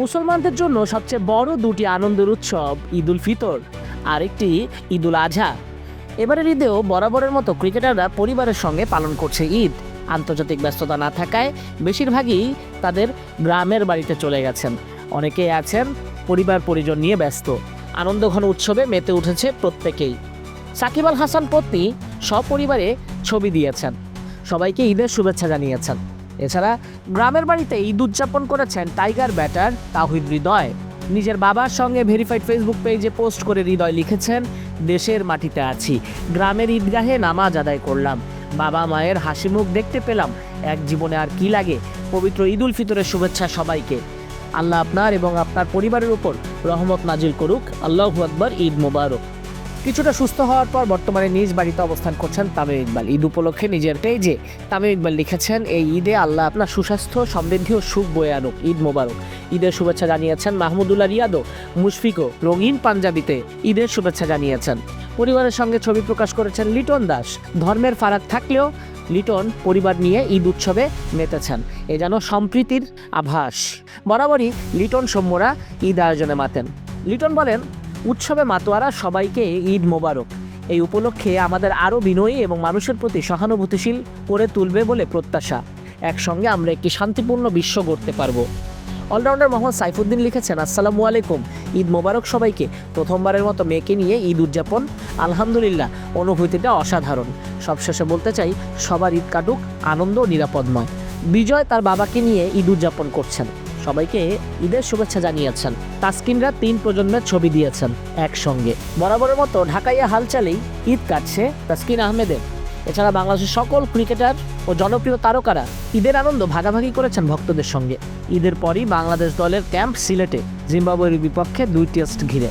মুসলমানদের জন্য সবচেয়ে বড় দুটি আনন্দের উৎসব, ঈদ উল ফিতর আর একটি ঈদ উল আজহা এবারের ঈদেও বরাবরের মতো ক্রিকেটাররা পরিবারের সঙ্গে পালন করছে ঈদ। আন্তর্জাতিক ব্যস্ততা না থাকায় বেশিরভাগই তাদের গ্রামের বাড়িতে চলে গেছেন। অনেকে আছেন পরিবার পরিজন নিয়ে ব্যস্ত। আনন্দঘন উৎসবে মেতে উঠেছে প্রত্যেকেই। সাকিব আল হাসান পত্নী সপরিবারে ছবি দিয়েছেন। সবাইকে ঈদের শুভেচ্ছা জানিয়েছেন। এছাড়া গ্রামের বাড়িতে ঈদ উদযাপন করেছেন টাইগার ব্যাটার তাহিদ হৃদয়। নিজের বাবার সঙ্গে ভেরিফাইড ফেসবুক পেজে পোস্ট করে হৃদয় লিখেছেন, দেশের মাটিতে আছি, গ্রামের ঈদগাহে নামাজ আদায় করলাম। বাবা মায়ের হাসি মুখ দেখতে পেলাম, এক জীবনে আর কি লাগে? পবিত্র ঈদ উল ফিতরের শুভেচ্ছা সবাইকে। আল্লাহ আপনার এবং আপনার পরিবারের উপর রহমত নাজিল করুক। আল্লাহ আকবর, ঈদ মোবারক। কিছুটা সুস্থ হওয়ার পর বর্তমানে নিজ বাড়িতে অবস্থান করছেন তামিম ইকবাল। ঈদ উপলক্ষে নিজের পেজে তামিম ইকবাল লিখেছেন, এই ঈদে আল্লাহ আপনার সুস্বাস্থ্য, সমৃদ্ধি ও সুখ বয়ে আনুক। ঈদ মোবারক। ঈদের শুভেচ্ছা জানিয়েছেন মাহমুদুল্লাহ রিয়াদও, মুশফিকও রঙিন পাঞ্জাবিতে ঈদের শুভেচ্ছা জানিয়েছেন। পরিবারের সঙ্গে ছবি প্রকাশ করেছেন লিটন দাস। ধর্মের ফারাক থাকলেও লিটন পরিবার নিয়ে ঈদ উৎসবে মেতেছেন। এ যেন সম্প্রীতির আভাস। বরাবরই লিটন সৌম্যরা ঈদ আয়োজনে মাতেন। লিটন বলেন উৎসবে মাতোয়ারা সবাইকে ঈদ মোবারক। এই উপলক্ষে আমাদের আরও বিনয়ী এবং মানুষের প্রতি সহানুভূতিশীল করে তুলবে বলে প্রত্যাশা। একসঙ্গে আমরা একটি শান্তিপূর্ণ বিশ্ব গড়তে পারব। অলরাউন্ডার মোহাম্মদ সাইফুদ্দিন লিখেছেন, আসসালামু আলাইকুম। ঈদ মোবারক সবাইকে। প্রথমবারের মতো মেয়েকে নিয়ে ঈদ উদযাপন। আলহামদুলিল্লাহ, অনুভূতিটা অসাধারণ। সবশেষে বলতে চাই, সবার ঈদ কাটুক, আনন্দ ও নিরাপদময়। বিজয় তার বাবাকে নিয়ে ঈদ উদযাপন করছেন। সবাইকে ঈদের শুভেচ্ছা জানিয়েছেন। তাস্কিনরা তিন প্রজন্মের ছবি দিয়েছেন একসঙ্গে। বরাবরের মতো ঢাকাইয়া হালচালেই ঈদ কাটছে তাস্কিন আহমেদের। এছাড়া বাংলাদেশের সকল ক্রিকেটার ও জনপ্রিয় তারকারা ঈদের আনন্দ ভাগাভাগি করেছেন ভক্তদের সঙ্গে। ঈদের পরই বাংলাদেশ দলের ক্যাম্প সিলেটে, জিম্বাবুয়ের বিপক্ষে দুই টেস্ট ঘিরে।